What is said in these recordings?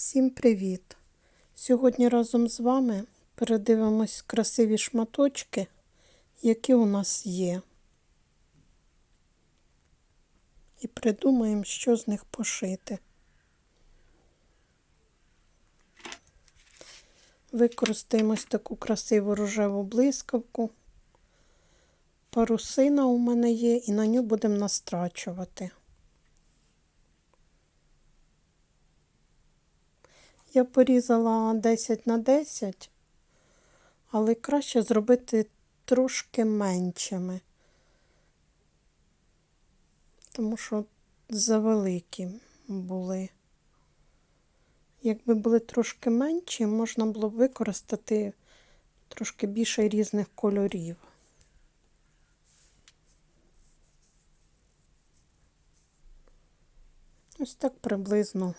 Всім привіт! Сьогодні разом з вами передивимось красиві шматочки, які у нас є. І придумаємо, що з них пошити. Використаємо таку красиву рожеву блискавку. Парусина у мене є, і на ню будемо настрачувати. Я порізала 10 на 10, але краще зробити трошки меншими, тому що завеликі були. Якби були трошки менші, можна було б використати трошки більше різних кольорів. Ось так приблизно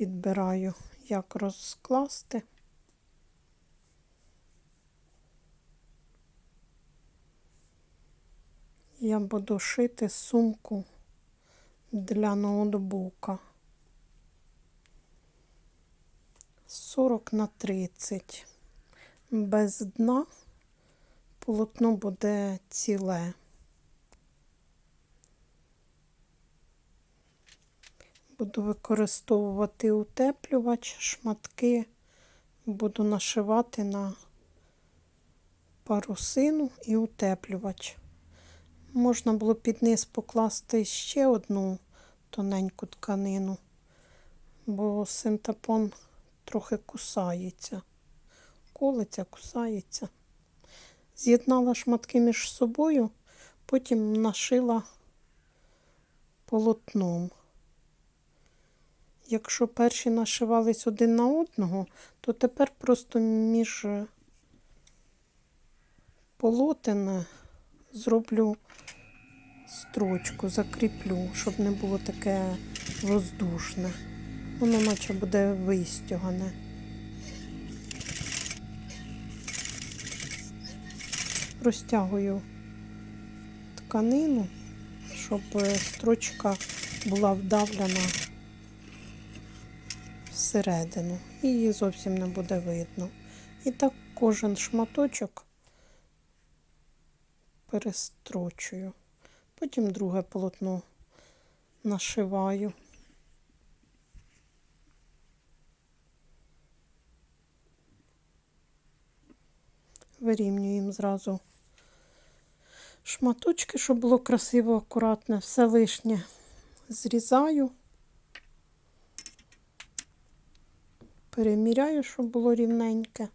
підбираю, як розкласти. Я буду шити сумку для ноутбука 40 на 30. Без дна полотно буде ціле. Буду використовувати утеплювач, шматки, буду нашивати на парусину і утеплювач. Можна було під низ покласти ще одну тоненьку тканину, бо синтепон трохи кусається, колиться, кусається. З'єднала шматки між собою, потім нашила полотном. Якщо перші нашивались один на одного, то тепер просто між полотен зроблю строчку, закріплю, щоб не було таке воздушне. Воно наче буде вистягане. Розтягую тканину, щоб строчка була вдавлена всередину і її зовсім не буде видно. І так кожен шматочок перестрочую. Потім друге полотно нашиваю. Вирівнюємо зразу шматочки, щоб було красиво, акуратне, все лишнє зрізаю. Переміряю, щоб було рівненьке.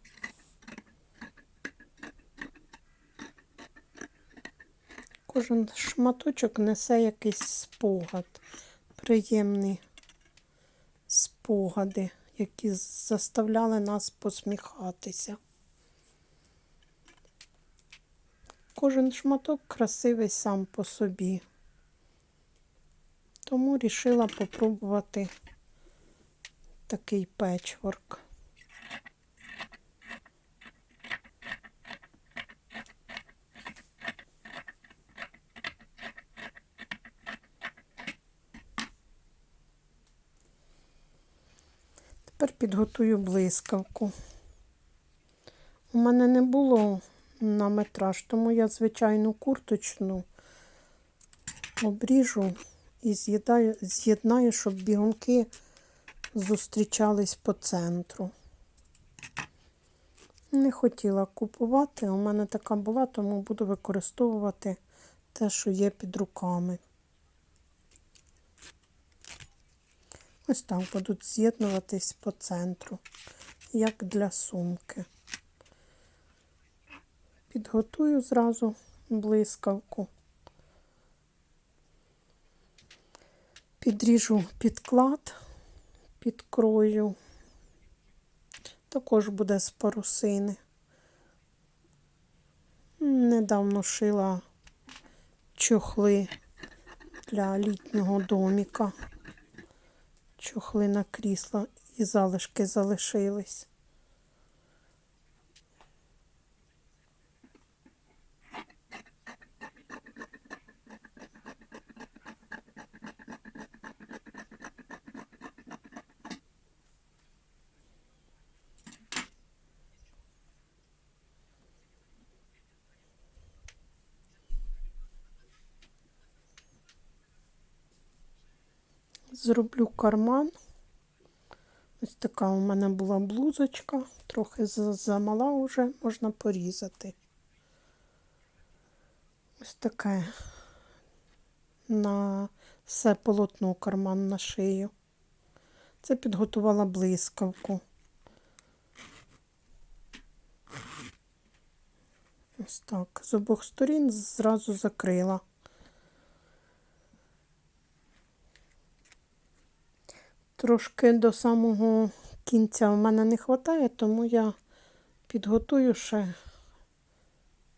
Кожен шматочок несе якийсь спогад, приємні спогади, які заставляли нас посміхатися. Кожен шматок красивий сам по собі. Тому рішила попробувати такий печворк. Тепер підготую блискавку. У мене не було на метраж, тому я звичайну курточну обріжу і з'єднаю, щоб бігунки зустрічались по центру. Не хотіла купувати, у мене така була, тому буду використовувати те, що є під руками. Ось так будуть з'єднуватись по центру, як для сумки. Підготую зразу блискавку. Підріжу підклад під крою. Також буде з парусини. Недавно шила чохли для літнього доміка. Чохли на крісла і залишки залишились. Зроблю карман. Ось така у мене була блузочка, трохи замала вже, можна порізати. Ось таке на все полотно карман на шию. Це підготувала блискавку. Ось так. З обох сторін зразу закрила. Трошки до самого кінця в мене не вистачає, тому я підготую ще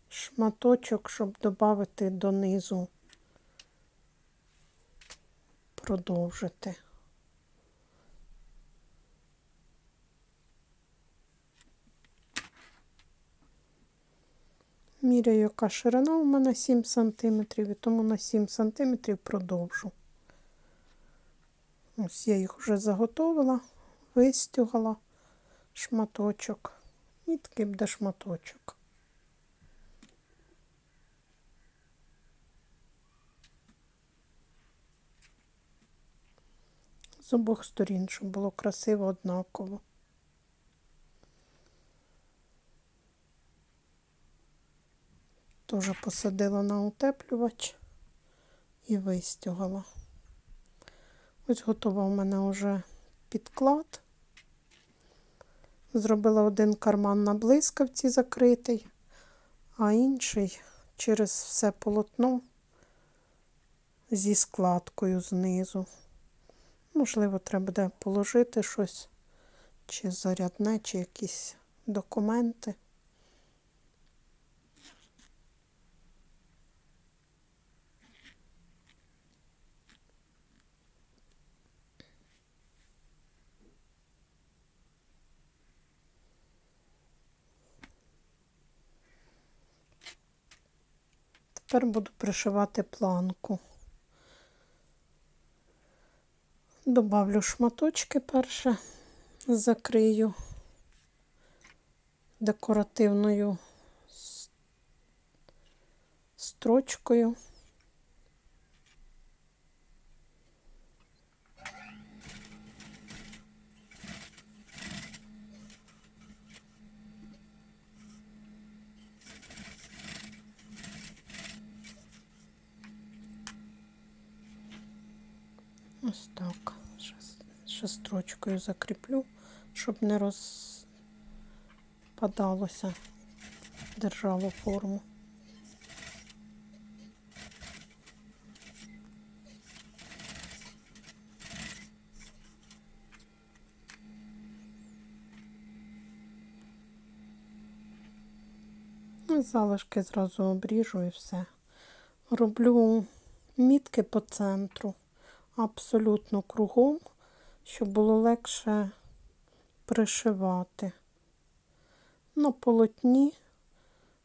шматочок, щоб додати донизу, продовжити. Міряю, яка ширина у мене 7 см, і тому на 7 см продовжу. Ось я їх вже заготовила, вистюгала шматочок. І такий буде шматочок. З обох сторін, щоб було красиво однаково. Теж посадила на утеплювач і вистюгала. Ось готова у мене вже підклад. Зробила один карман на блискавці закритий, а інший через все полотно зі складкою знизу. Можливо, треба буде положити щось, чи зарядне, чи якісь документи. Тепер буду пришивати планку. Добавлю шматочки перше, закрию декоративною строчкою. Ось так. Ще, строчкою закріплю, щоб не розпадалося, держало форму. Ну, Залишки зразу обріжу і все. Роблю мітки по центру абсолютно кругом, щоб було легше пришивати. На полотні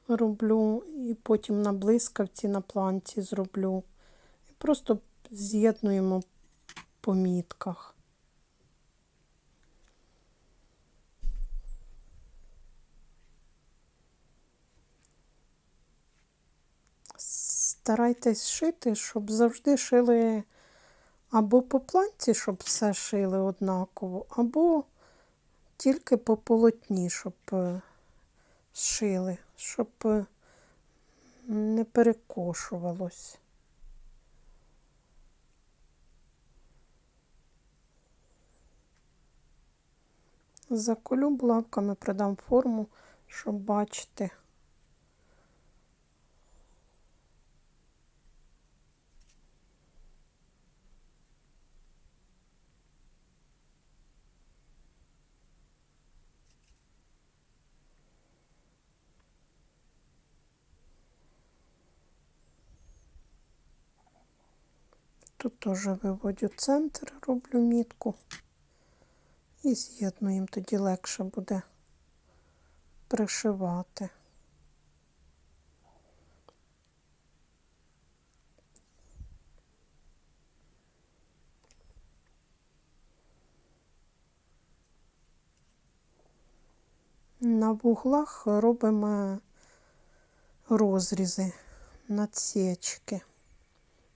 роблю і потім на блискавці, на планці зроблю. І просто з'єднуємо по мітках. Старайтесь шити, щоб завжди шили або по планці, щоб все шили однаково, або тільки по полотні, щоб е, шили, щоб е, не перекошувалось. Заколю булавками, придам форму, щоб бачити. Теж виводю центр, роблю мітку і з'єднуємо, тоді легше буде пришивати. На вуглах робимо розрізи, надсічки.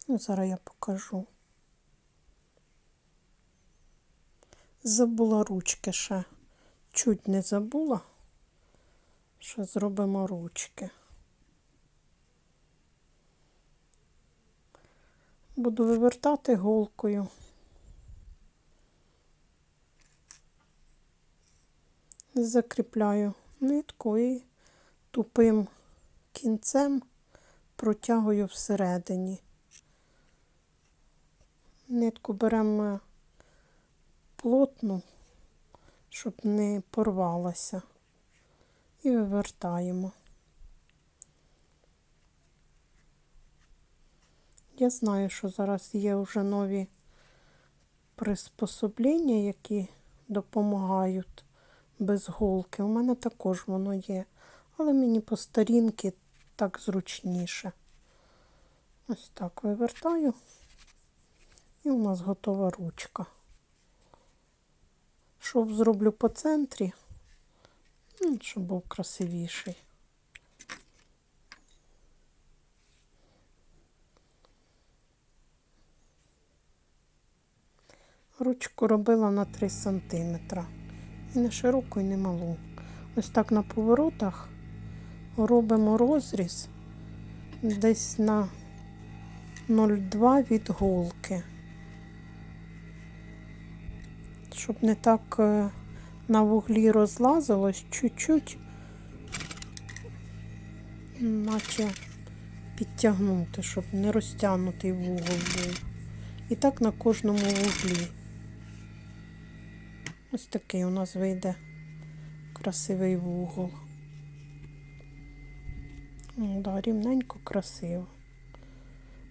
Ну, зараз я покажу. Забула ручки ще. Чуть не забула. Ще зробимо ручки. Буду вивертати голкою. Закріпляю нитку і тупим кінцем протягую всередині. Нитку беремо плотну, щоб не порвалася, і вивертаємо. Я знаю, що зараз є вже нові приспособлення, які допомагають без голки. У мене також воно є, але мені по старінки так зручніше. Ось так вивертаю, і у нас готова ручка. Шов зроблю по центрі, ну, щоб був красивіший. Ручку робила на 3 см. І не широку, і не малу. Ось так на поворотах робимо розріз десь на 0,2 від голки. Щоб не так е, на вуглі розлазилось чуть-чуть, наче підтягнути, щоб не розтягнутий вугол був. І так на кожному вуглі. Ось такий у нас вийде красивий вугол. Да, рівненько, красиво.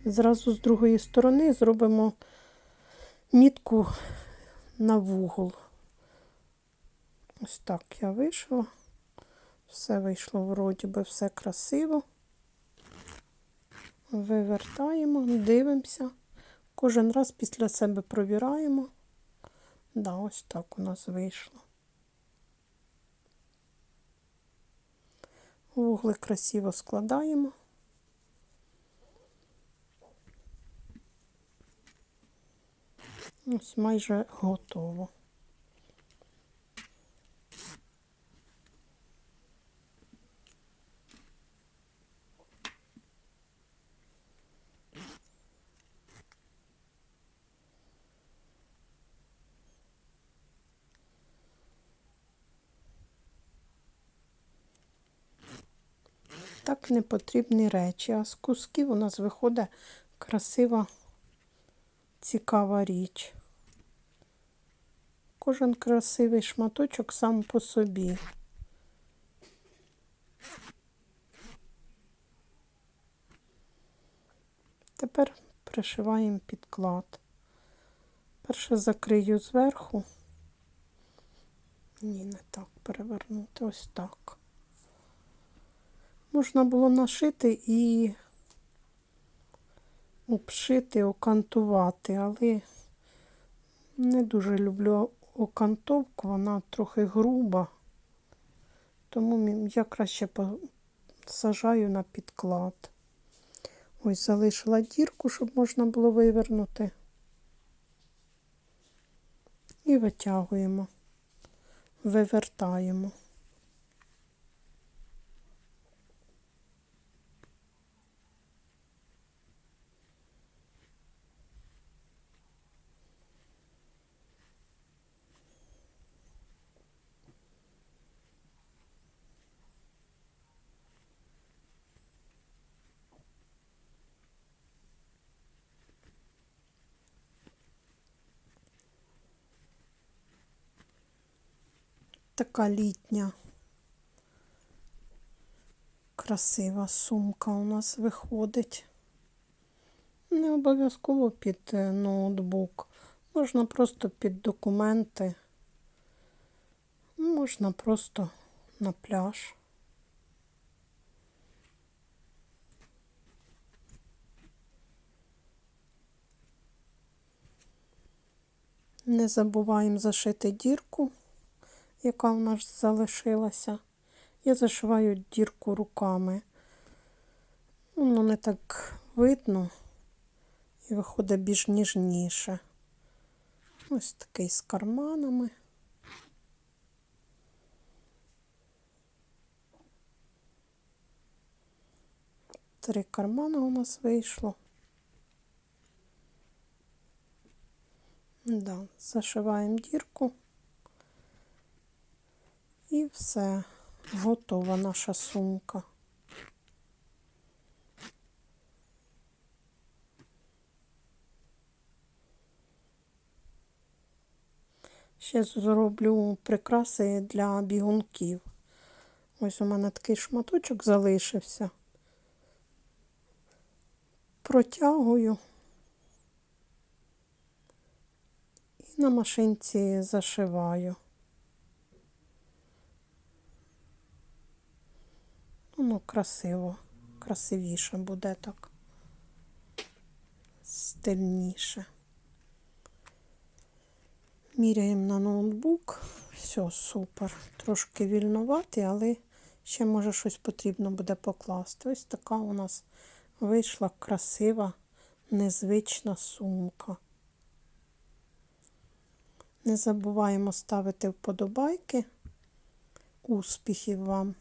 Зразу з другої сторони зробимо мітку на вугол. Ось так я вийшла. Все вийшло вроді би все красиво. Вивертаємо, дивимося. Кожен раз після себе провіраємо. Да, ось так у нас вийшло. Вугли красиво складаємо. Ось майже готово. Так не потрібні речі, а з кусків у нас виходить красива, цікава річ. Кожен красивий шматочок сам по собі. Тепер пришиваємо підклад. Перше закрию зверху. Ні, не так перевернути, ось так. Можна було нашити і обшити, окантувати, але не дуже люблю окантовку, вона трохи груба, тому я краще сажаю на підклад. Ось залишила дірку, щоб можна було вивернути. І витягуємо, вивертаємо. Така літня, красива сумка у нас виходить. Не обов'язково під е, ноутбук, можна просто під документи, можна просто на пляж. Не забуваємо зашити дірку яка в нас залишилася. Я зашиваю дірку руками. Воно не так видно і виходить більш ніжніше. Ось такий з карманами. Три кармани у нас вийшло. Да, зашиваємо дірку. І все. Готова наша сумка. Ще зроблю прикраси для бігунків. Ось у мене такий шматочок залишився. Протягую і на машинці зашиваю. Воно красиво, красивіше буде так. Стильніше. Міряємо на ноутбук. Все, супер. Трошки вільнувати, але ще може щось потрібно буде покласти. Ось така у нас вийшла красива, незвична сумка. Не забуваємо ставити вподобайки. Успіхів вам!